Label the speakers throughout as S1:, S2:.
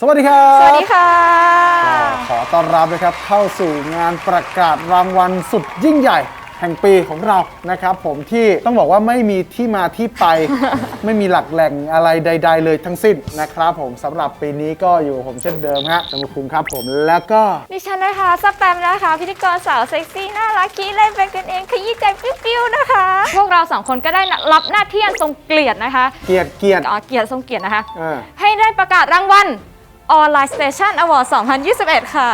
S1: สวัสดีครับ
S2: สวัสดีค่ะ
S1: ขอต้อนรับนะครับเข้าสู่งานประกาศรางวัลสุดยิ่งใหญ่ แห่งปีของเรานะครับ ผมที่ต้องบอกว่าไม่มีที่มาที่ไป ไม่มีหลักแหล่งอะไรใด ๆ เลยทั้งสิ้นนะครับ ผมสำหรับปีนี้ก็อยู่กับผมเช่นเดิมฮะสมุคุมครับผมแล้วก็
S2: ดิฉันนะคะสแปมนะคะ พิธีกรสาวเซ็กซี่น่ารักขี้เล่นเป็นกันเองขยี้ใจปิ้วๆนะคะ พวกเราสองคนก็ได้รับหน้าที่อันทรงเกียรตินะคะ
S1: เกียรติเกียรติ
S2: อ๋อเกียรติทรงเกียรตินะคะ
S1: เออ
S2: ให้ได้ประกาศรางวัล Online Station Award 2021 ค่ะ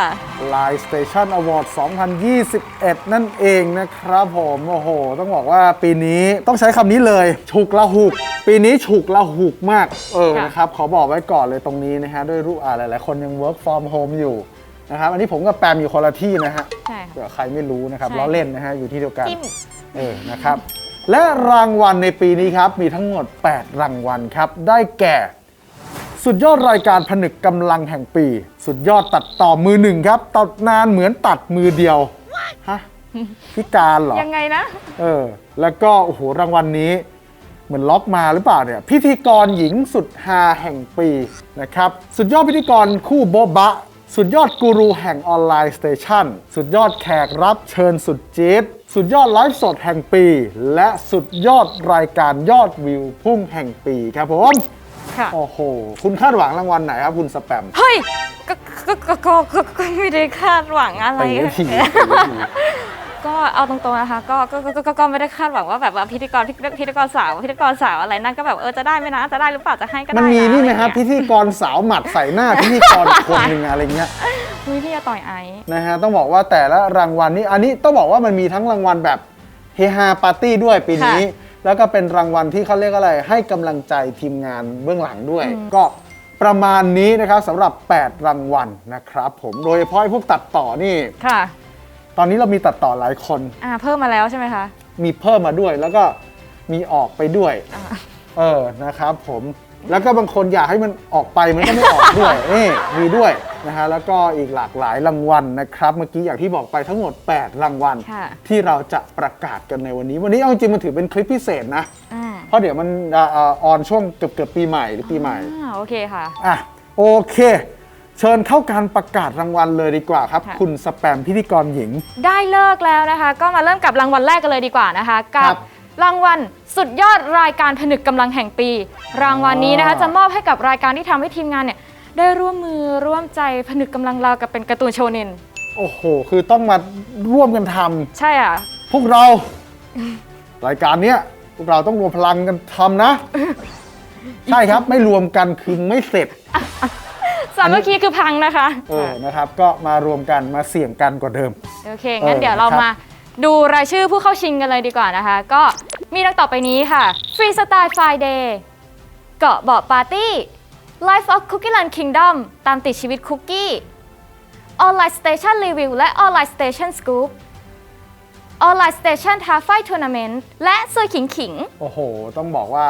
S1: Line Station Award 2021 นั่นเองนะครับผม โอ้โห ต้องบอกว่าปีนี้ต้องใช้คำนี้เลย ฉุกละหุก ปีนี้ฉุกละหุกมาก เออ
S2: ค่ะ
S1: นะครับ ขอบอกไว้ก่อนเลยตรงนี้นะฮะ ด้วยรูปอ่าหลาย ๆ คนยัง work from home อยู่นะครับ อันนี้ผมกับแปมอยู่คนละที่นะฮะ
S2: ใช่ค่ะ
S1: เผื่อใครไม่รู้นะครับ
S2: ใช่
S1: ล้อเล่นนะฮะ อยู่ที่เดียวกัน
S2: จิ้ม
S1: เออ นะครับ และรางวัลในปีนี้ครับ มีทั้งหมด 8 รางวัลครับ ได้แก่ สุดยอดรายการผนึกกำลังแห่งปี สุดยอดตัดต่อมือหนึ่งครับ ตัดนานเหมือนตัดมือเดียวฮะพิการเหรอ
S2: ยังไงนะ
S1: เออ แล้วก็โอ้โหรางวัลนี้ เหมือนล็อกมาหรือเปล่าเนี่ย พิธีกรหญิงสุดฮาแห่งปีนะครับ สุดยอดพิธีกรคู่โบ๊ะบะ สุดยอดกูรูแห่งออนไลน์สเตชันสุดยอดแขกรับเชิญสุดจี๊ดสุดยอดไลฟ์สดแห่งปี และสุดยอดรายการยอดวิวพุ่งแห่งปีครับผม
S2: ค่ะ
S1: โอ้โห คุณคาดหวังรางวัลไหนครับคุณสแปม
S2: เฮ้ยก็ก็ก็ก็ก็ก็ไม่ได้คาดหวังอะไร
S1: ตีที
S2: ก็เอาตรงๆนะคะก็ก็ก็ก็ก็ไม่ได้คาดหวังว่าแบบว่าพิธีกรพิพิธีกรสาวพิธีกรสาวอะไรนั่นก็แบบเออจะได้ไหมนะจะได้หรือเปล่าจะให้ก็ได้
S1: มันมีะนี่ไหมครับ
S2: อะ
S1: พิธีกรสาวหมัดใส่หน้าพิธีกรคนหนึ่งอะไรเงี้ย
S2: เฮ้ยพี่จะต่อยไอซ์
S1: นะฮะต้องบอกว่าแต่ละรางวัลนี้อันนี้ต้องบอกว่ามันมีทั้งรางวัลแบบเฮฮาปาร์ตี้ด้วยปีนี้ แล้วก็เป็นรางวัลที่เขาเรียกอะไร ให้กำลังใจทีมงานเบื้องหลังด้วย ก็ประมาณนี้นะครับสำหรับ 8 รางวัลนะครับ ผมโดยเฉพาะไอ้พวกตัดต่อนี่
S2: ค่ะ
S1: ตอนนี้เรามีตัดต่อหลายคน
S2: อ่า เพิ่มมาแล้วใช่ไหมคะ
S1: มีเพิ่มมาด้วยแล้วก็มีออกไปด้วย
S2: อ่า
S1: เออนะครับผมแล้วก็บางคนอยากให้มันออกไปมันก็ไม่ออกด้วย นี่มีด้วย นะฮะแล้วก็อีกหลากหลายรางวัลนะครับ เมื่อกี้อย่างที่บอกไปทั้งหมด 8 รางวัล
S2: ค่ะ
S1: ที่เราจะประกาศกันในวันนี้ วันนี้เอาจริงๆมันถือเป็นคลิปพิเศษนะ
S2: อ่า
S1: เพราะเดี๋ยวมันอ่าอ่าออนช่วงเกือบเกือบๆปีใหม่หรือปีใหม่
S2: อ่าโอเคค่ะ
S1: อะโอเค เชิญเข้าการประกาศรางวัลเลยดีกว่าครับ
S2: ค่ะ
S1: คุณสแปมพิธีกรหญิง
S2: ได้เลิกแล้วนะคะ ก็มาเริ่มกับรางวัลแรกกันเลยดีกว่านะคะ กั
S1: ครับบ
S2: รางวัลสุดยอดรายการผนึกกำลังแห่งปี รางวัลนี้นะคะ
S1: อ๋อ
S2: จะมอบให้กับรายการที่ทำให้ทีมงานเนี่ย ได้ร่วมมือร่วมใจผนึกกำลังเรากับเป็นการ์ตูนโชเนน
S1: โอ้โห คือต้องมาร่วมกันทำ
S2: ใช่อะ
S1: พวกเรา รายการเนี้ยพวกเราต้องรวมพลังกันทำนะ ใช่ครับไม่รวมกันคือไม่เสร็จ
S2: สามัคคีคือพังนะคะ
S1: เออนะครับ ก็มารวมกันมาเสี่ยงกันกว่าเดิม
S2: โอเค งั้น
S1: เออ
S2: เดี๋ยวเรา
S1: ครับ
S2: มาดูรายชื่อผู้เข้าชิงกันเลยดีกว่านะคะ ก็มีดังต่อไปนี้ค่ะ ฟรีสไตล์ไฟเดย์เกาะเบาะปาร์ตี้ Life of Cookie Land Kingdom ตามติดชีวิตคุกกี้ Online Station Review และ Online Station Scoop Online Station ท้าไฟทัวร์นาเมนต์และเซอร์ขิงขิง
S1: โอ้โห ต้องบอกว่า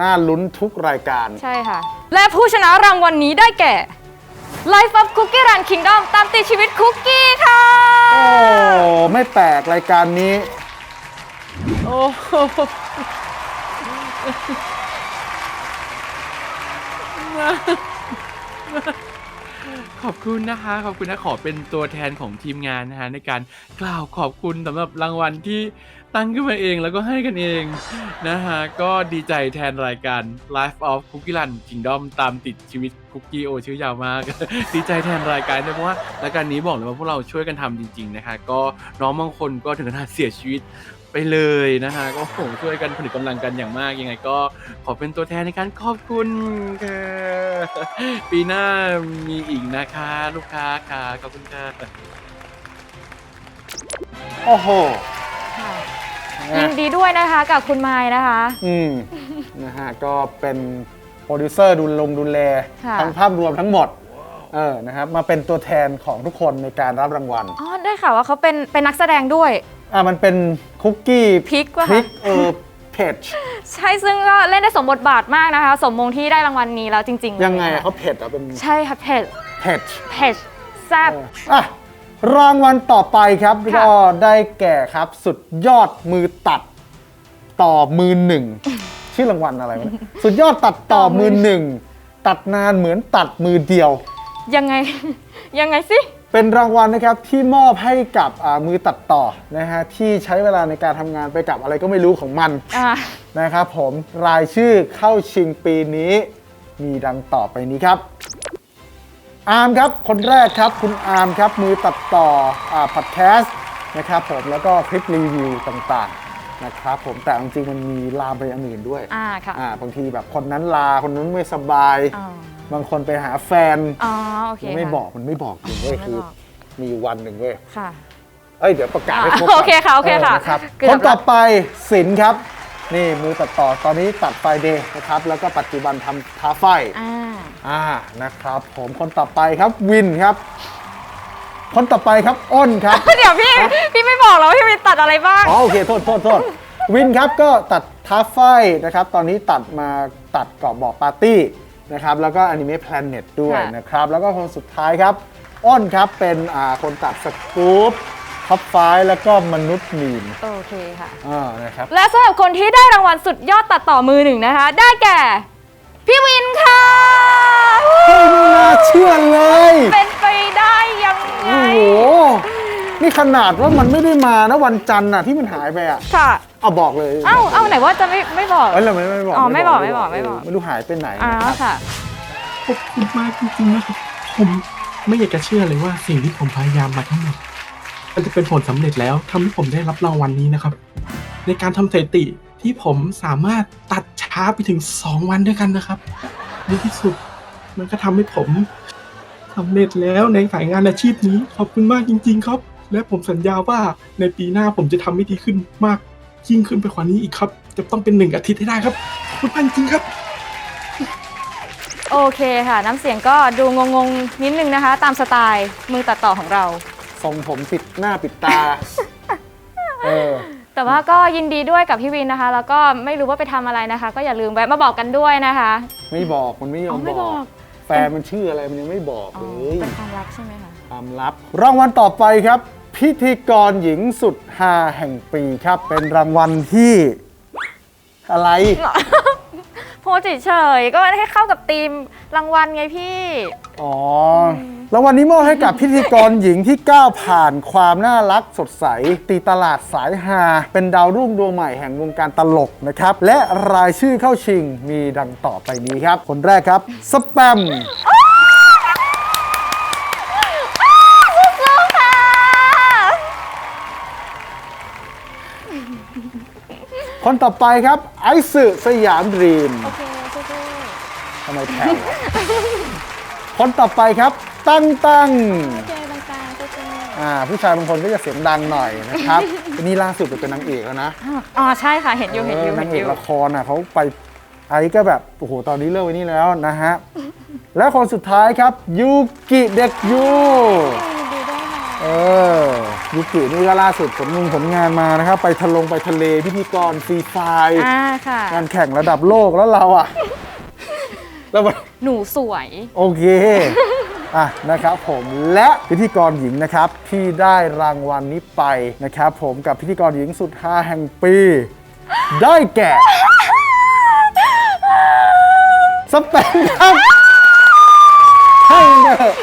S1: น่าลุ้นทุกรายการ
S2: ใช่ค่ะ และผู้ชนะรางวัลนนี้ได้แก่ Life of Cookie Land Kingdom ตามติดชีวิตคุกกี้ค่ะ
S1: โอ้ ไม่แปลกรายการนี้
S3: โอ้ โหขอบคุณนะคะขอบคุณนะขอเป็นตัวแทนของทีมงานนะฮะในการกล่าวขอบคุณสำหรับรางวัลที่ตั้งขึ้นมาเองแล้วก็ให้กันเองนะฮะก็ดีใจแทนรายการ Life of Cookie Run Kingdom ตามติดชีวิตคุกกี้โอชื่อยาวมาก ดีใจแทนรายการด้วยเพราะว่ารายการนี้บอกเลยว่าพวกเราช่วยกันทำจริง ๆ นะคะ ก็น้องบางคนก็ถึงขนาดเสียชีวิต ไปเลยนะฮะก็โอ้โหช่วยกันผลิตกำลังกันอย่างมากยังไงก็ขอเป็นตัวแทนในการขอบคุณค่ะปีหน้ามีอีกนะคะ ลูกค้าค่ะขอบคุณค่ะ
S1: โอ้โห
S2: ค่ะ
S1: นะ
S2: ยินดีด้วยนะคะกับคุณไม้นะคะ
S1: อืมนะฮะก็เป็นโปรดิวเซอร์ดูลงดูแล
S2: ค่ะ
S1: ทั้งภาพรวมทั้งหมด เออนะครับมาเป็นตัวแทนของทุกคนในการรับรางวัล
S2: อ๋อได้ข่าวว่าเขาเป็นเป็นนักแสดงด้วย
S1: อะมันเป็นคุกกี้
S2: พริกวะ
S1: พริก
S2: คะ
S1: เออเพจ
S2: ใช่ซึ่งก็เล่นได้สมบทบาทมากนะคะ สมมงที่ได้รางวัลนี้แล้วจริงๆ
S1: ยังไง
S2: ล
S1: อะ
S2: ค่ะ
S1: เขาเผ็ดอะเป็น
S2: ใช่ค่ะเผ็ด
S1: เผ็ด
S2: เผ็ดแซ่บ
S1: อะรางวัลต่อไปครับ
S2: ค่ะ
S1: ก็ได้แก่ครับสุดยอดมือตัดต่อมือหนึ่งชื่อรางวัลอะไรวะเนี่ยสุดยอดตัดต่อมือหนึ่งตัดนานเหมือนตัดมือเดียว
S2: ยังไงยังไงสิ
S1: เป็นรางวัลนะครับที่มอบให้กับอ่ามือตัดต่อนะฮะที่ใช้เวลาในการทำงานไปกับอะไรก็ไม่รู้ของมัน
S2: อ่า
S1: นะครับผมรายชื่อเข้าชิงปีนี้ มีดังต่อไปนี้ครับ อาร์มครับ คนแรกครับคุณอาร์มครับ มือตัดต่ออ่าพอดแคสต์นะครับผมแล้วก็คลิปรีวิวต่างๆนะครับผมแต่จริงๆมันมีลามไปอันอื่นด้วย
S2: อ่าค่ะ
S1: อ่าบางทีแบบคนนั้นลาคนนั้นไม่สบาย
S2: อ๋อ
S1: บางคนไปหาแฟน
S2: อ๋อโอเค
S1: มันไม่
S2: ค่ะ
S1: บอกมันไม่บอกจริงเว้ย
S2: ไม่
S1: คือ
S2: บอก
S1: มีวันหนึ่งเว้ย
S2: ค่ะ
S1: เอ้ยเดี๋ยวประกาศให้ครบ
S2: อะโอเคค่ะโอเคค่ะ
S1: นรับ
S2: เกือบ
S1: คนต่อ
S2: ละ
S1: ไปสินครับ นี่มือตัดต่อตอนนี้ตัดไฟเดย์นะครับ แล้วก็ปัจจุบันทำท้าไฟ
S2: อ่า
S1: อ่านะครับ ผมคนต่อไปครับวินครับ คนต่อไปครับอ้นครับ
S2: เดี๋ยวพี่พี่ไม่บอกแล้วว่าพี่วินตัดอะไรบ้าง
S1: อ๋อโอเคโทษโทษโทษวินครับก็ตัดท้าไฟนะครับ ตอนนี้ตัดมาตัดเกาะบอกปาร์ตี้ นะครับ แล้วก็อนิเมะแพลเน็ตด้วย
S2: ค่ะ
S1: นะครับ แล้วก็คนสุดท้ายครับ อ้นครับ เป็นอ่าคนตัดสกู๊ปท็อปไฟแล้วก็มนุษย์มีม
S2: โอเคค่ะ
S1: อ่านะครับ
S2: และสำหรับคนที่ได้รางวัลสุดยอดตัดต่อมือหนึ่งนะคะ ได้แก่ พี่วินค่ะ
S1: ไม่น่าเชื่อเลย
S2: เป็นไปได้ยังไง
S1: โอ้โห นี่ขนาดว่ามันไม่ได้มานะวันจันทร์น่ะที่มันหายไปอะ
S2: ค่ะ
S1: เอาบอกเลย
S2: เอ้า เอ้าไหนว่าจะไม่ไม่บอก
S1: เอ้ยเราไม่ไม่บอก
S2: อ๋อไม่บอกไม่บอกไม่บอก
S1: เไม่รู้หายไปไหน
S2: อ๋อ
S1: นะครับ
S2: ค่ะ
S4: ขอบคุณมากจริงๆนะครับผมไม่อยากจะเชื่อเลยว่าสิ่งที่ผมพยายามมาทั้งหมดมันจะเป็นผลสำเร็จแล้วทำให้ผมได้รับรางวัลนี้นะครับ ในการทำสถิติที่ผมสามารถตัดช้าไปถึง 2 วันด้วยกันนะครับในที่สุดมันก็ทำให้ผมสำเร็จแล้วในสายงานอาชีพนี้ ขอบคุณมากจริง ๆ ครับ และผมสัญญาว่าในปีหน้าผมจะทำให้ดีขึ้นมากยิ่งขึ้นไปกว่านี้อีกครับ จะต้องเป็นหนึ่งอาทิตย์ให้ได้ครับขอบคุณมากจริงๆครับ
S2: โอเคค่ะ น้ำเสียงก็ดูงงๆนิดนึงนะคะ ตามสไตล์มือตัดต่อของเรา
S1: ทรงผมปิดหน้าปิดตา เออ
S2: แต่ว่าก็ยินดีด้วยกับพี่วินนะคะ แล้วก็ไม่รู้ว่าไปทำอะไรนะคะ ก็อย่าลืมแวะมาบอกกันด้วยนะคะ
S1: ไม่บอกมันไม่ยอ
S2: อ๋
S1: ม
S2: อไม่
S1: บบอ
S2: อก ก
S1: แฟนมันชื่ออะไรมันยังไม่บอก
S2: อ๋
S1: เล
S2: อยเป็นความลับใช่ไหมคะ
S1: ความลับ รางวัลต่อไปครับ พิธีกรหญิงสุดฮาแห่งปีครับ เป็นรางวัลที่ อะไร
S2: โพสเฉยๆก็ให้เข้ากับธีมรางวัลไงพี่
S1: อ๋อรางวัลนี้มอบให้กับพิธีกรหญิงที่ก้าวผ่านความน่ารักสดใส ตีตลาดสายฮาเป็นดาวรุ่งดวงใหม่แห่งวงการตลกนะครับ และรายชื่อเข้าชิงมีดังต่อไปนี้ครับ คนแรกครับ สแปม คนต่อไปครับไอซ์สยามดรีม
S2: โอเคสู้
S1: ทำไมแผ่วอะคนต่อไปครับ ตั้งตั้ง
S2: ๆโอเคบางการสู้
S1: อ่าผู้ชายบางคนก็จะเสียงดังหน่อยนะครับ นี่ล่าสุดเป็นนางเอกแล้วนะ
S2: ๆอ๋อใช่ค่ะ เห็นอยู่เห็นอยู่
S1: เออ
S2: เห็
S1: นาง
S2: น
S1: เอ
S2: อกยู่
S1: ละครน่ะเขาไปไอ้ก็แบบโอ้โหตอนนี้เลิกไว้นี่แล้วนะฮะ และคนสุดท้ายครับยูกิเด็กยู
S2: ยินดีด้วยค่ะ
S1: เออ ยูกินี่ก็ล่าสุดผลงานผลงานมานะครับ ไปทะลงไปทะเลพิธีกรฟรีไฟล์
S2: อ่าค่ะ
S1: งานแข่งระดับโลกแล้วเราอะ แล้วมัน
S2: หนูสวย
S1: โอเค อะนะครับผมและพิธีกรหญิงนะครับที่ได้รางวัลนี้ไปนะครับผมกับพิธีกรหญิงสุดฮาแห่งปี ได้แก่สเปนครับให้มันไปเถอะ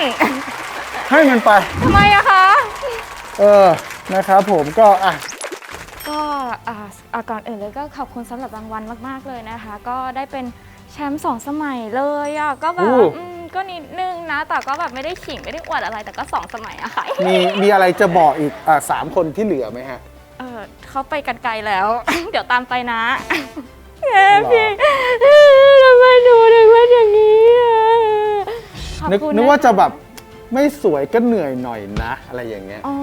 S1: ให้มันไป
S2: ทำไมอะคะ
S1: เออนะครับผมก็อะ
S2: ก็อ่าอ่าก่อนอื่นเลยก็ขอบคุณสำหรับรางวัลมาก ๆ เลยนะคะ ก็ได้เป็นแชมป์สองสมัยเลยอะก็แบบ
S1: อู้
S2: อืมก็นิดนึงนะ แต่ก็แบบไม่ได้ขิงไม่ได้อวดอะไรแต่ก็สองสมัยอะค่ะ
S1: มีมีอะไรจะบอกอีกอะสามคนที่เหลือไหมฮะ
S2: เออเขาไปกันไกลแล้ว เดี๋ยวตามไปนะแย่พี่ทำไมหนูถึงเป็นอย่างนี้อะขอบ
S1: นึก
S2: คุณ
S1: นึกว่า
S2: ค
S1: จะแบบ ไม่สวยก็เหนื่อยหน่อยนะ อะไรอย่างเงี้ย
S2: อ๋อ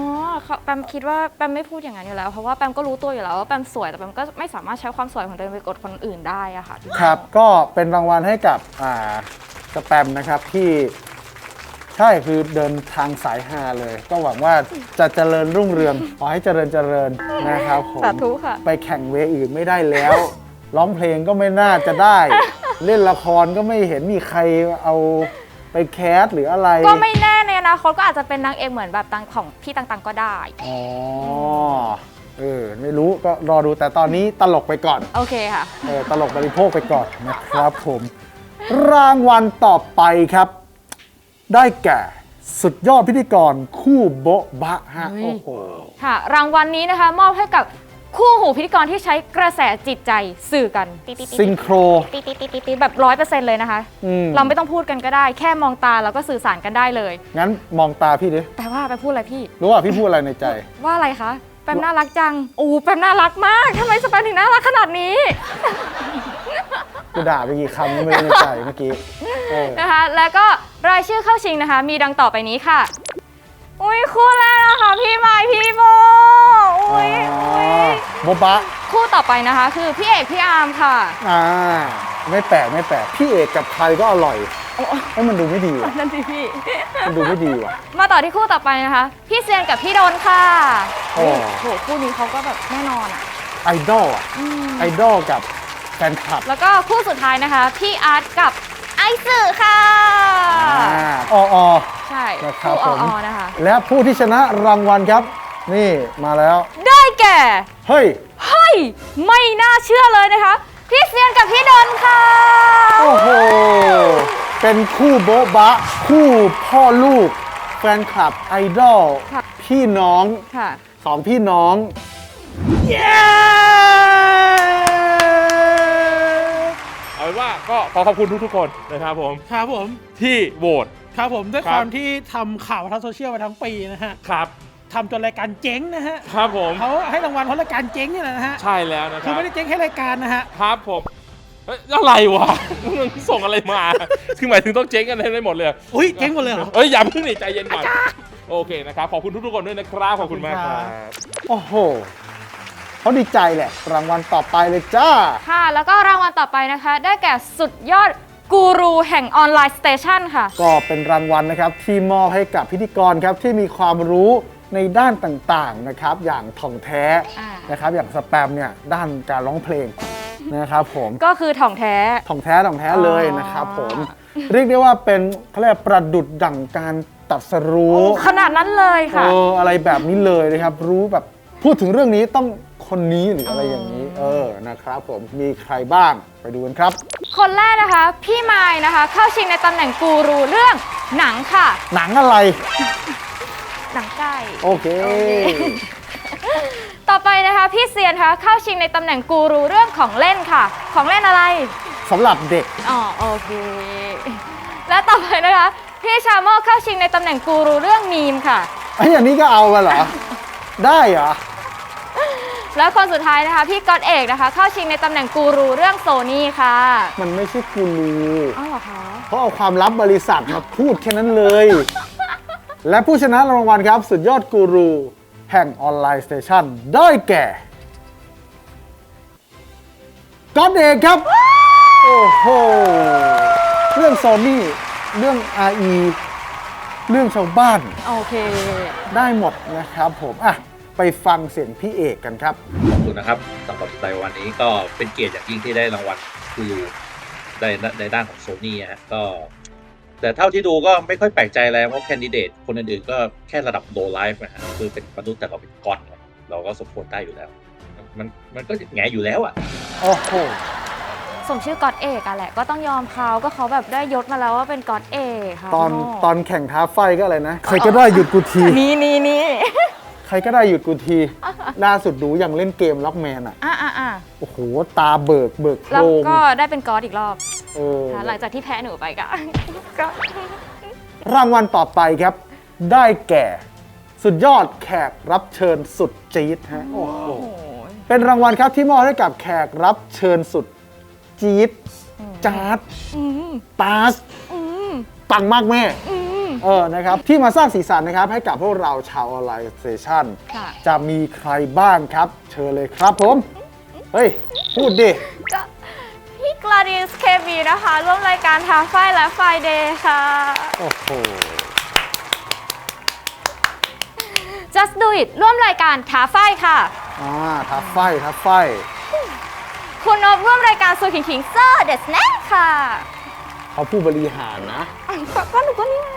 S2: เขาแปมคิดว่าแปมไม่พูดอย่างนั้นอยู่แล้ว เพราะว่าแปมก็รู้ตัวอยู่แล้วว่าแปมสวยแต่แปมก็ไม่สามารถใช้ความสวยของตัวเองไปกดคนอื่นได้อะค่ะ
S1: ครับ ก็เป็นรางวัลให้กับอ่าสแปมนะครับที่ใช่คือเดินทางสายฮาเลย ก็หวังว่าจะเจริญรุ่งเรือง ขอให้เจริญเจริญนะครับผม
S2: สาธุค่ะ
S1: ไปแข่งเวอื่นไม่ได้แล้ว ร้องเพลงก็ไม่น่าจะได้ เล่นละครก็ไม่เห็นมีใครเอา ไปแคสหรืออะไร
S2: ก็ไม่แน่ในอนาคตก็อาจจะเป็นนางเอกเหมือนแบบตังของพี่ตังๆก็ได้
S1: อ๋อเออไม่รู้ก็รอดูแต่ตอนนี้ตลกไปก่อน
S2: โอเคค่ะ
S1: เออตลกบริโภคไปก่อนนะครับผม รางวัลต่อไปครับ ได้แก่สุดยอดพิธีกรคู่โบ๊ะบะฮะ
S2: เฮ้ย
S1: โอ้โห
S2: ค่ะ รางวัลนี้นะคะ มอบให้กับ คู่หูพิธีกรที่ใช้กระแสจิตใจสื่อกัน
S1: ซิงโคร
S2: ติดติดติดติดติดแบบร้อยเปอร์เซ็นต์เลยนะคะ
S1: อืม
S2: เราไม่ต้องพูดกันก็ได้ แค่มองตาแล้วก็สื่อสารกันได้เลย
S1: งั้นมองตาพี่ดิ
S2: แต่ว่าไปพูดอะไรพี่
S1: รู้ว่าพี่พูดอะไรในใจ
S2: ว่าอะไรคะ แปมน่ารักจังโอ้แปมน่ารักมากทำไมสแปมถึงน่ารักขนาดนี้
S1: กูด่าไปกี่คำไม่รู้ในใจเมื่อกี้เออ
S2: นะคะ แล้วก็รายชื่อเข้าชิงนะคะ มีดังต่อไปนี้ค่ะ อุ้ยคู่แรกนะคะพี่ไม้พี่โบ อุ้ยอุ้ย
S1: โบ๊ะบะ
S2: คู่ต่อไปนะคะ คือพี่เอกพี่อาร์มค่ะ
S1: อ่า ไม่แปลกไม่แปลกพี่เอกกับใครก็อร่อยเอ้ยมันดูไม่ดีว่ะ
S2: นั่นสิพี่
S1: มันดูไม่ดีว่ะ
S2: มาต่อที่คู่ต่อไปนะคะ พี่เซียนกับพี่โดนค่ะ
S1: โอ้
S2: โหคู่นี้เขาก็แบบแน่นอนอะ
S1: ไอดอลอะไอดอลกับแฟนคลับ
S2: แล้วก็คู่สุดท้ายนะคะ พี่อาร์ตกับไอซ์ค่ะ
S1: อ่าอออ
S2: ใช่
S1: นะครับ
S2: คู่อ
S1: ผม
S2: อนะคะ
S1: และผู้ที่ชนะรางวัลครับ นี่มาแล้ว
S2: ได้แก่
S1: เฮ้ย
S2: เฮ้ย ไม่น่าเชื่อเลยนะคะ พี่เซียนกับพี่ดนค่ะ
S1: โอ้โห เป็นคู่โบ๊ะบะ คู่พ่อลูก แฟนคลับไอดอล
S2: ค่ะ
S1: พี่น้อง
S2: ค่ะ
S1: สองพี่น้อง เย้
S5: เอาเป็นว่าก็ขอขอบคุณทุกๆคนนะครับผม
S6: ครับผม
S5: ที่โหวต
S6: ครับผมด้วย
S5: ครั
S6: ค
S5: บ
S6: วามที่ทำข่าวทางโซเชียลมาทั้งปีนะฮะ
S5: ครับ
S6: ทำจนรายการเจ๊งนะฮะ
S5: ครับผม
S6: เขาให้รางวัลเพราะรายการเจ๊งเนี่ยนะฮะ
S5: ใช่แล้วนะค
S6: คื
S5: รั
S6: อบไม่ได้เจ๊งแค่รายการนะฮะ
S5: ครับผมเอ้ยอะไรวะมึงส่งอะไรมา คือหมายถึงต้องเจ๊งกันได้หมดเลย
S6: อุ้ยเจ๊งหมดเลยเหรอ
S5: เอ้ยอย่าเพิ่งหนีใจเย็นก่อน โอเคนะครับ ขอบคุณทุกๆคนด้วยนะครับ ขอบคุณมากครับ
S1: โอ้โหเขาดีใจแหละ รางวัลต่อไปเลยจ้า
S2: ค่ะ แล้วก็รางวัลต่อไปนะคะ ได้แก่สุดยอดกูรูแห่งออนไลน์สเตชันค่ะ
S1: ก็เป็นรางวัลนะครับที่มอบให้กับพิธีกรครับที่มีความรู้ ในด้านต่างๆนะครับ อย่างถ่องแท้
S2: อ่า
S1: นะครับ อย่างสแปมเนี่ยด้านการร้องเพลงนะครับผม
S2: ก็คือถ่องแท้
S1: ถ่องแท้ถ่องแท้เลย
S2: อ๋อ
S1: นะครับผม เรียกได้ว่าเป็นเขาเรียกว่าประดุดดั่งการตรัดสรู้
S2: ขนาดนั้นเลย
S1: เอ
S2: ค่ะ
S1: ออะไรแบบนี้เลยนะครับ รู้แบบพูดถึงเรื่องนี้ต้องคนนี้หรืออะไรอย่างนี้ เออนะครับผมมีใครบ้างไปดูกันครับ
S2: คนแรกนะคะ พี่ไม้นะคะ เข้าชิงในตำแหน่งกูรูเรื่องหนังค่ะ
S1: หนังอะไร
S2: หนังไก่
S1: โอเค
S2: ต่อไปนะคะพี่เซียนคะเข้าชิงในตำแหน่งกูรูเรื่องของเล่นค่ะ ของเล่นอะไร
S1: สำหรับเด็ก
S2: อ๋อโอเค และต่อไปนะคะพี่ชาโมเข้าชิงในตำแหน่งกูรูเรื่องมีมค่ะ
S1: ไอ้ยอันนี้ก็เอากันเหรอ ได้เหรอ
S2: และคนสุดท้ายนะคะพี่ก๊อตเอกนะคะ เข้าชิงในตำแหน่งกูรูเรื่องโซนี่ค่ะ
S1: มันไม่ใช่กูรู
S2: อ้าวเหรอคะ
S1: เขาเอาความลับบริษัทมาพูดแค่นั้นเลย และผู้ชนะรางวัลครับ สุดยอดกูรู แห่งออนไลน์สเตชันได้แก่ก๊อตเอกครับ โอ้โห เรื่องโซนี่เรื่อง RE เรื่องชาวบ้าน
S2: โอเค
S1: ได้หมดนะครับผมอะไปฟังเสียงพี่เอกกันครับ
S7: ขอบคุณนะครับสำหรับในวันนี้ก็เป็นเกียรติอย่างยิ่งที่ได้รางวัลกูรูในในด้านของโซนี่ฮะก็ แต่เท่าที่ดูก็ไม่ค่อยแปลกใจอะไรเพราะแคนดิเดตคนอื่นๆก็แค่ระดับโลไลฟ์นะฮะคือเป็นมนุษย์แต่เราเป็นก้อนไงเราก็สมควรได้อยู่แล้ว มันมันก็แงอยู่แล้วอะ
S1: โอ้โห
S2: สมชื่อก๊อตเอกอะแหละก็ต้องยอมเขาก็เขาแบบได้ยศมาแล้วว่าเป็นก๊อตเอกค่ะ
S1: ตอน
S2: พี่โม่
S1: ตอนแข่งท้าไฟก็อะไรนะ ใครก็ได้หยุดกูที
S2: นี่นี่นี่
S1: ใค รก็ได้หยุดกูที ล่าสุดดูอย่างเล่นเกมล็อกแมนอะ
S2: อะอะอะ
S1: โอ้โห ตาเบิกเบิกโพ
S2: แล้ว
S1: รง
S2: ก็ได้เป็นก๊อตอีกรอบ
S1: เออ
S2: ค่ะหลังจากที่แพ้หนูไปก็ ก็
S1: รางวัลต่อไปครับ ได้แก่ สุดยอดแขกรับเชิญสุดจี๊ดฮะ โอ้โห
S2: โอ้โห
S1: เป็นรางวัลครับที่มอบให้กับแขกรับเชิญสุดจี๊ดจ๊าด
S2: อืม
S1: ตาส
S2: อืม
S1: ปังมากแม่
S2: อืม
S1: เออนะครับที่มาสร้างสีสันนะครับให้กับพวกเราชาวออนไลน์สเตชัน
S2: ค่ะ
S1: จะมีใครบ้างครับ เชิญเลยครับผม เฮ้ย พูดดิ
S2: ก็พี่กลาดิสเคบีนะคะ ร่วมรายการทาไฟและไฟเดย์ค่ะ
S1: โอ้โห
S2: Just Do It ร่วมรายการท้าไฟค่ะ
S1: อ่าทับไฟทับไฟ
S2: คุณนบร่วมรายการซูขิงขิงเซอร์เดสแน็คค่ะ
S1: เขาผู้บริหารนะ
S2: อะก็ก็หนูก็นี่ไง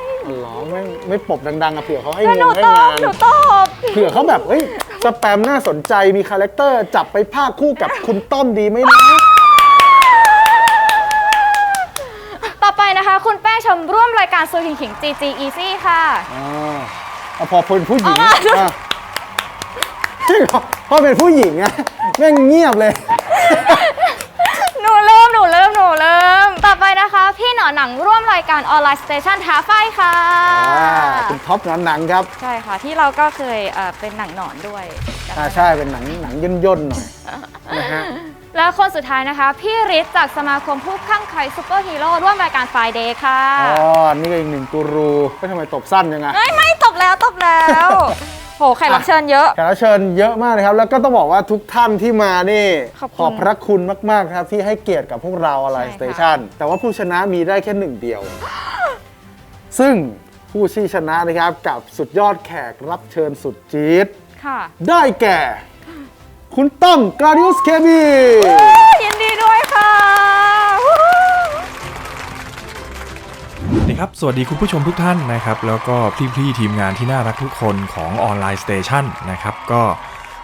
S1: หรอไม่ไม่ปรบดังๆอะเผื่อเขาให้
S2: แล้ว
S1: เงิ
S2: หนู
S1: นให้
S2: ตอบ
S1: งาน
S2: หนูตอบ
S1: เผื่อเขาแบบเฮ้ยสแปมน่าสนใจมีคาแรคเตอร์จับไปภาคคู่กับคุณต้อมดีไหมนะ
S2: คุณแป้งชมร่วมรายการซูขิงขิง GG Easy ค่ะ
S1: อ่าเอาพอเป็นผู้หญิง
S2: เอามา
S1: อะจริงเหรอพอเป็นผู้หญิงอะแม่งเงียบเลย
S2: หนูเริ่ม หนูเริ่ม หนูเริ่ม ต่อไปนะคะ พี่หน อหนังร่วมรายการออนไลน์สเตชันท้าไฟค่ะ
S1: อ่าเป็นท็อปหนังหนังครับ
S2: ใช่ค่ะที่เราก็เคยเอ่อเป็นหนังหนอนด้วยจำได้
S1: อ่าใช่เป็นหนังหนังย่นย่นๆหน่อยนะฮะ
S2: แล้วคนสุดท้ายนะคะ พี่ฤทธิ์จากสมาคมผู้ข้างใครซูเปอร์ฮีโร่ร่วมรายการไฟเดย์ค่ะ
S1: อ๋อนี่ก็อีกหนึ่งกูรูไม่ทำไมตบสั้นยังไง
S2: ไม่ไม่ตบแล้วตบแล้ว โหแขกรับเชิญเยอะ
S1: แขกรับเชิญเยอะมากนะครับ แล้วก็ต้องบอกว่าทุกท่านที่มานี่
S2: ขอบคุณ
S1: ขอบพระคุณมาก ๆ ครับ ที่ให้เกียรติกับพวกเราอะไร
S2: ใช่
S1: ส
S2: ค่ะ
S1: เตชันแต่ว่าผู้ชนะมีได้แค่หนึ่งเดียว ซึ่งผู้ที่ชนะนะครับกับสุดยอดแขกรับเชิญสุดจี๊ด
S2: ค่ะ
S1: ได้แก่ คุณต้อมกราดิอุสเคบี
S2: ยินดีด้วยค่ะ
S8: นะครับ สวัสดีคุณผู้ชมทุกท่านนะครับ แล้วก็พี่ๆทีมงานที่น่ารักทุกคนของออนไลน์สเตชันนะครับ ก็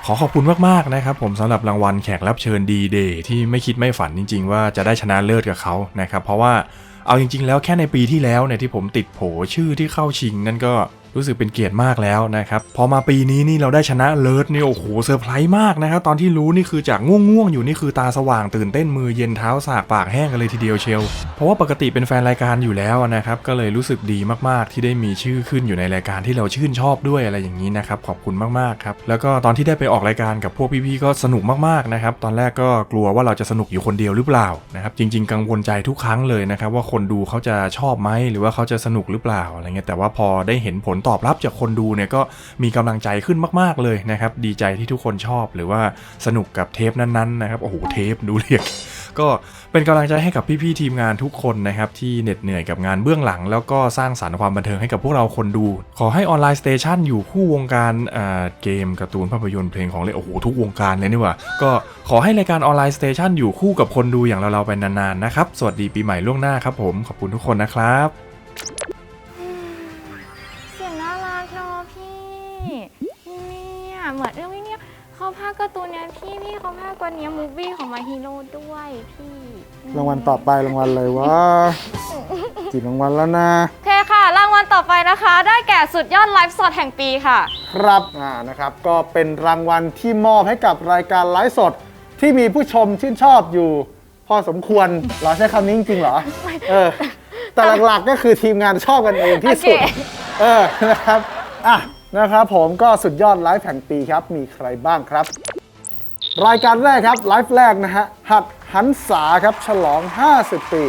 S8: ขอขอบคุณมากๆนะครับ ผมสำหรับรางวัลแขกรับเชิญดีเดย์ที่ไม่คิดไม่ฝันจริง ๆ ว่าจะได้ชนะเลิศกับเขานะครับ เพราะว่าเอาจริง ๆ แล้วแค่ในปีที่แล้วเนี่ยที่ผมติดโผชื่อที่เข้าชิงนั่นก็ รู้สึกเป็นเกียรติมากแล้วนะครับพอมาปีนี้นี่เราได้ชนะเลิศนี่โอ้โหเซอร์ไพรส์มากนะครับตอนที่รู้นี่คือจากง่วงๆอยู่นี่คือตาสว่างตื่นเต้นมือเย็นเท้าสากปากแห้งกันเลยทีเดียวเชียวเพราะว่าปกติเป็นแฟนรายการอยู่แล้วนะครับก็เลยรู้สึกดีมากๆ ที่ได้มีชื่อขึ้นอยู่ในรายการที่เราชื่นชอบด้วยอะไรอย่างนี้นะครับขอบคุณมากๆครับแล้วก็ตอนที่ได้ไปออกรายการกับพวกพี่ๆก็สนุกมากๆนะครับตอนแรกก็กลัวว่าเราจะสนุกอยู่คนเดียวหรือเปล่านะครับจริง ๆ กังวลใจทุกครั้งเลยนะครับว่าคนดูเขาจะชอบไหมหรือว่าเขาจะสนุกหรือเปล่าอะไรเงี้ยแต่ว่าพอได้เห็นผลตอบรับจากคนดูเนี่ยก็มีกำลังใจขึ้นมาก ๆเลยนะครับ ดีใจที่ทุกคนชอบหรือว่าสนุกกับเทปนั้นๆนะครับโอ้โหเทปดูเรียกก็เป็นกำลังใจให้กับพี่ๆทีมงานทุกคนนะครับที่เหน็ดเหนื่อยกับงานเบื้องหลัง แล้วก็สร้างสารรค์ความบันเทิงให้กับพวกเราคนดู ขอให้ออนไลน์สเตชันอยู่คู่วงการอ่าเกมการ์ตูนภาพยนตร์เพลงของเล่นโอ้โหทุกวงการเลยนี่ว่า ก็ขอให้รายการออนไลน์สเตชันอยู่คู่กับคนดูอย่างเราๆไปนานๆนะครับสวัสดีปีใหม่ล่วงหน้าครับผมขอบคุณทุกคนนะครับ
S2: เนี่ยเขาพากย์การ์ตูนเนี่ยพี่พี่เขาพากย์วันนี้มูฟวี่ของมาฮีโร่ด้วยพี่
S1: รางวัลต่อไปรางวัลอะไรวะกี่รางวัลแล้วนะ
S2: โอเคค่ะ รางวัลต่อไปนะคะ ได้แก่สุดยอดไลฟ์สดแห่งปีค่ะ
S1: ครับอ่านะครับก็เป็นรางวัลที่มอบให้กับรายการไลฟ์สดที่มีผู้ชมชื่นชอบอยู่ พอสมควรเหราใช้คำนี้จริงๆเหรอเออแต่หลักๆก็คือทีมงานชอบกันเองที่สุด
S2: โอเค
S1: เออนะครับอะ นะครับผมก็สุดยอดไลฟ์แห่งปีครับ มีใครบ้างครับ รายการแรกครับ ไลฟ์แรกนะฮะ หัดหันษาครับ ฉลอง 50 ปี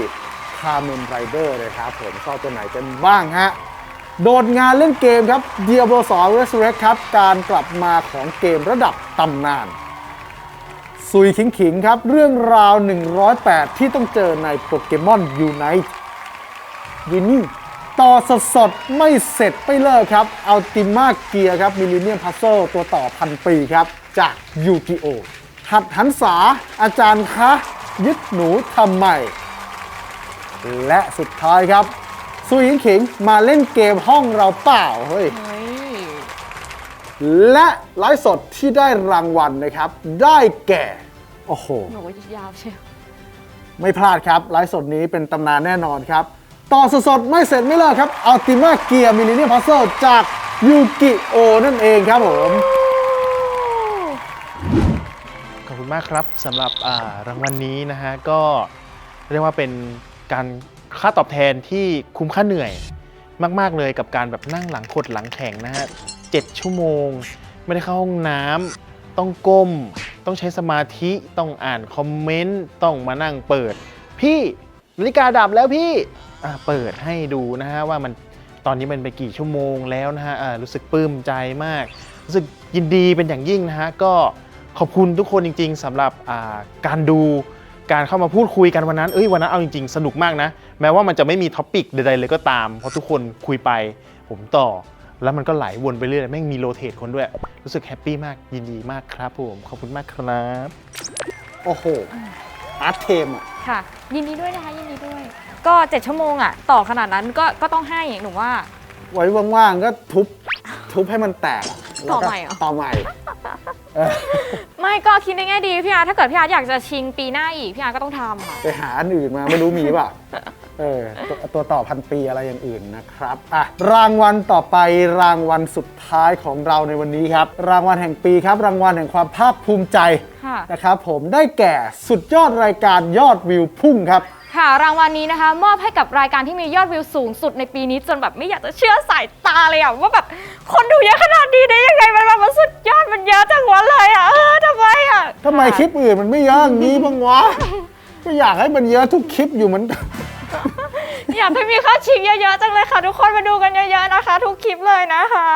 S1: คา m มนไรเดอร์เลยครับผมชอบตัวไหนกันบ้างฮะ โดดงานเล่นเกมครับ Diablo 2 Resurrect ครับ การกลับมาของเกมระดับตำนานซุยขิงขิงครับ เรื่องราว 108 ที่ต้องเจอในโปเกมอนยูไนต์วินนี่ ต่อสดสดๆไม่เสร็จไม่เลิกครับอัลติมาเกียครับมิล l เนียมพัซเซิลตัวต่อพันปีครับ จากยูกิโอหัดหันษาอาจารย์คะ ยึดหนูทำไมและสุดท้ายครับซุยขิงขิงมาเล่นเกมห้องเราเปล่าเฮ้ย
S2: เฮ้ย
S1: และไลฟ์สดที่ได้รางวัลนะครับ ได้แก่ โอ้โห
S2: หนูก็ยาวเชียว
S1: ไม่พลาดครับไลฟ์สดนี้เป็นตำนานแน่นอนครับ ต่อสดๆ ไม่เสร็จไม่เลิกครับอัลติมาเกียร์มิล l เนียมพัซเซิลจากยูกิโอนั่นเองครับผม
S9: ขอบคุณมากครับสำหรับอ่ารางวัลนี้นะฮะก็เรียกว่าเป็นการค่าตอบแทนที่คุ้มค่าเหนื่อยมาก ๆ เลยกับการแบบนั่งหลังขดหลังแข็งนะฮะเจ็ดชั่วโมง ไม่ได้เข้าห้องน้ำต้องก้ม ต้องใช้สมาธิต้องอ่านคอมเมนต์ต้องมานั่งเปิด พี่นาฬิกาดับแล้วพี่ เปิดให้ดูนะฮะว่ามันตอนนี้มันไปกี่ชั่วโมงแล้วนะฮะอ่ารู้สึกปลื้มใจมาก รู้สึกยินดีเป็นอย่างยิ่งนะฮะก็ขอบคุณทุกคนจริง ๆสำหรับอ่าการดูการเข้ามาพูดคุยกันวันนั้น เอ้ยวันนั้นเอาจริงๆ สนุกมากนะ แม้ว่ามันจะไม่มีท็อปิกใดๆเลยก็ตาม เพราะทุกคนคุยไป ผมต่อ แล้วมันก็ไหลวนไปเรื่อยแม่งมีโรเตทคนด้วย รู้สึกแฮปปี้มากยินดีมากครับผม ขอบคุณมากครับ
S1: โอ้โหอาร์ตเทมอะ
S2: ค่ะ ยินดีด้วยนะคะ ยินดีด้วย ก็เจ็ดชั่วโมงอะ ต่อขนาดนั้นก็ก็ต้องให้หนูว่า
S1: ไว้ว่างๆก็ทุบทุบให้มันแตกะแล้วก็
S2: ต่อใหม่เหรอ
S1: ต่อใหม่เออ
S2: ไม่ก็คิดในแง่ดีพี่อาร์ตถ้าเกิดพี่อาร์ตอยากจะชิงปีหน้าอีกพี่อาร์ตก็ต้องทำอะ
S1: ไปหาอันอื่นมาไม่รู้มีเปล่ะเอเออตัวตัวต่อพันปีอะไรอย่างอื่นนะครับอะรางวัลต่อไปรางวัลสุดท้ายของเราในวันนี้ครับ รางวัลแห่งปีครับ รางวัลแห่งความภาคภูมิใจ
S2: ค่ะ
S1: นะครับผมได้แก่สุดยอดรายการยอดวิวพุ่งครับ
S2: ค่ะ รางวัลนี้นะคะ มอบให้กับรายการที่มียอดวิวสูงสุดในปีนี้จนแบบไม่อยากจะเชื่อสายตาเลยอะว่าแบบคนดูเยอะขนาดนี้ได้ยังไงมันแบบมันสุดยอดมันเยอะจังวะเลยอะเออทำไมอะ
S1: ทำไมคลิปอื่นมันไม่เยอะอย่างนี้บ้างวะ ก็อยากให้มันเยอะทุกคลิปอยู่เหมือนกัน
S2: อยากให้มีเข้าชิงเยอะๆจังเลยค่ะ ทุกคนมาดูกันเยอะๆนะคะ ทุกคลิปเลยนะคะ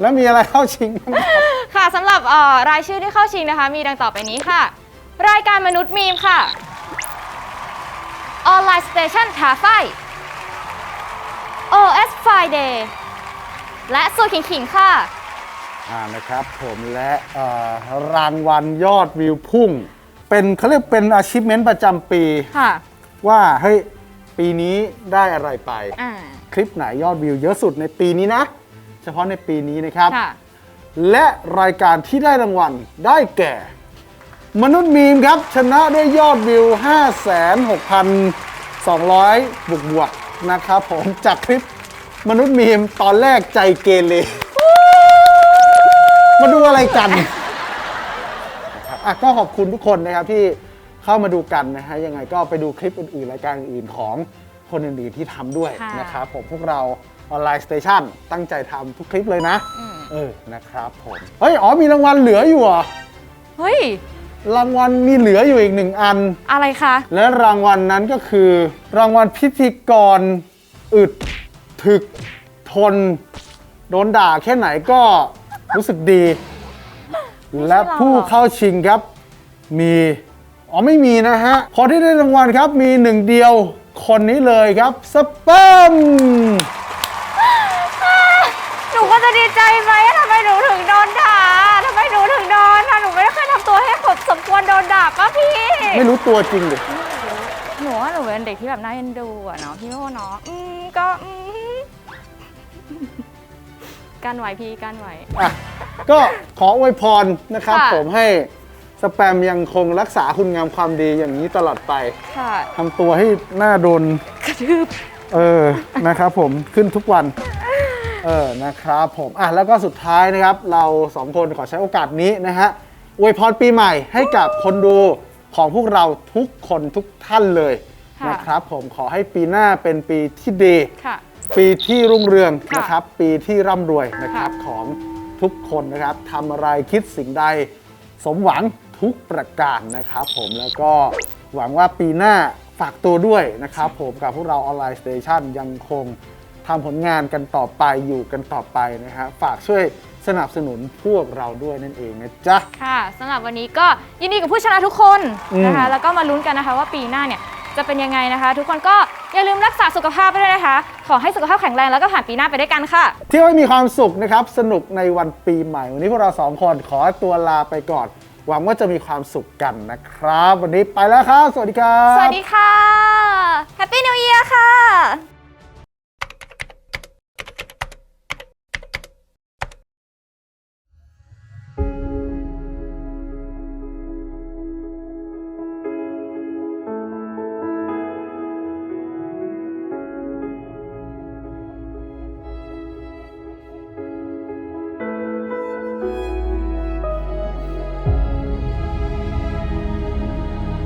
S1: แล้วมีอะไรเข้าชิงบ้างครับ
S2: ค่ะสำหรับเอ่อรายชื่อที่เข้าชิงนะคะ มีดังต่อไปนี้ค่ะ รายการมนุษย์มีมค่ะ ออนไลน์สเตชันท้าไฟ OS Friday และสูตรขิงๆค่ะ
S1: อ่านะครับผมและเอ่อรางวัลยอดวิวพุ่ง เป็นเขาเรียกเป็นอาชีพเมนประจำปี
S2: ค่ะ
S1: ว่าเฮ้ยปีนี้ได้อะไรไป
S2: อ่า
S1: คลิปไหนยอดวิวเยอะสุดในปีนี้นะ เฉพาะในปีนี้นะครับ
S2: ค่ะ
S1: และรายการที่ได้รางวัลได้แก่ มนุษย์มีมครับ ชนะด้วยยอดวิว 56,200 บวกบวกๆนะครับผมจากคลิปมนุษย์มีมตอนแรกใจเกเรมาดูอะไรกันนะครับอะก็ขอบคุณทุกคนนะครับที่เข้ามาดูกันนะฮะยังไงก็ไปดูคลิปอื่นๆ รายการอื่นๆของคนอื่นๆที่ทำด้วย
S2: ค่ะ
S1: นะครับผมพวกเราออนไลน์สเตชันตั้งใจทำทุกคลิปเลยนะ
S2: อืม
S1: เออ นะครับผม เฮ้ย อ๋อ มีรางวัลเหลืออยู่เหรอ
S2: เฮ้ย
S1: รางวัลมีเหลืออยู่อีกหนึ่งอัน
S2: อะไรคะ
S1: และรางวัลนั้นก็คือ รางวัลพิธีกร อึด ถึก ทน โดนด่าแค่ไหนก็รู้สึกดี และผู้เข้าชิงครับ มีอ๋อไม่มีนะฮะคนที่ได้รางวัลครับมีหนึ่งเดียวคนนี้เลยครับสเปิร์ม
S2: หนูก็จะดีใจไหมทำไมหนูถึงโดนด่าำตัวให้ผมสมควรโดนด่าป่ะพี่
S1: ไม่รู้ตัวจริงเลย
S2: หนูว่าหนูเป็นเด็กที่แบบน่าเอ็นดูอะเนาะพี่โมเนาะอืมก็อืมกันไหวพี่กันไหว
S1: อะก็ขออวยพรนะครับ
S2: ค่ะ
S1: ผมให้สแปมยังคงรักษาคุณงามความดีอย่างนี้ตลอดไป
S2: ค่ะ
S1: ทำตัวให้หน้าโดน
S2: กระทืบ
S1: เออ นะครับผม ขึ้นทุกวัน เออ นะครับผม อะ แล้วก็สุดท้ายนะครับ เราสองคนขอใช้โอกาสนี้นะฮะ อวยพรปีใหม่ให้กับคนดูของพวกเราทุกคนทุกท่านเลย
S2: ค่ะ
S1: นะครับ ผมขอให้ปีหน้าเป็นปีที่ดี
S2: ค่ะ
S1: ปีที่รุ่งเรือง
S2: ค่ะ
S1: นะครับ ปีที่ร่ำรวยนะครับ
S2: ค่ะ
S1: ของทุกคนนะครับทำอะไรคิดสิ่งใด สมหวังทุกประการนะครับ ผมแล้วก็หวังว่าปีหน้าฝากตัวด้วยนะครับ ผมกับพวกเราออนไลน์สเตชันยังคงทำผลงานกันต่อไปอยู่กันต่อไปนะฮะฝากช่วย สนับสนุนพวกเราด้วยนั่นเองนะจ๊ะ
S2: ค่ะสำหรับวันนี้ก็ยินดีกับผู้ชนะทุกคน
S1: อืม
S2: นะคะแล้วก็มาลุ้นกันนะคะว่าปีหน้าเนี่ยจะเป็นยังไงนะคะ ทุกคนก็อย่าลืมรักษาสุขภาพไปด้วยนะคะ ขอให้สุขภาพแข็งแรงแล้วก็ผ่านปีหน้าไปด้วยกันค่ะ
S1: เที่ยวให้มีความสุขนะครับ สนุกในวันปีใหม่ วันนี้พวกเราสองคนขอตัวลาไปก่อน หวังว่าจะมีความสุขกันนะครับ วันนี้ไปแล้วครับ สวัสดีครับ
S2: สวัสดีค่ะแฮปปี้นิว e ียร์ค่ะ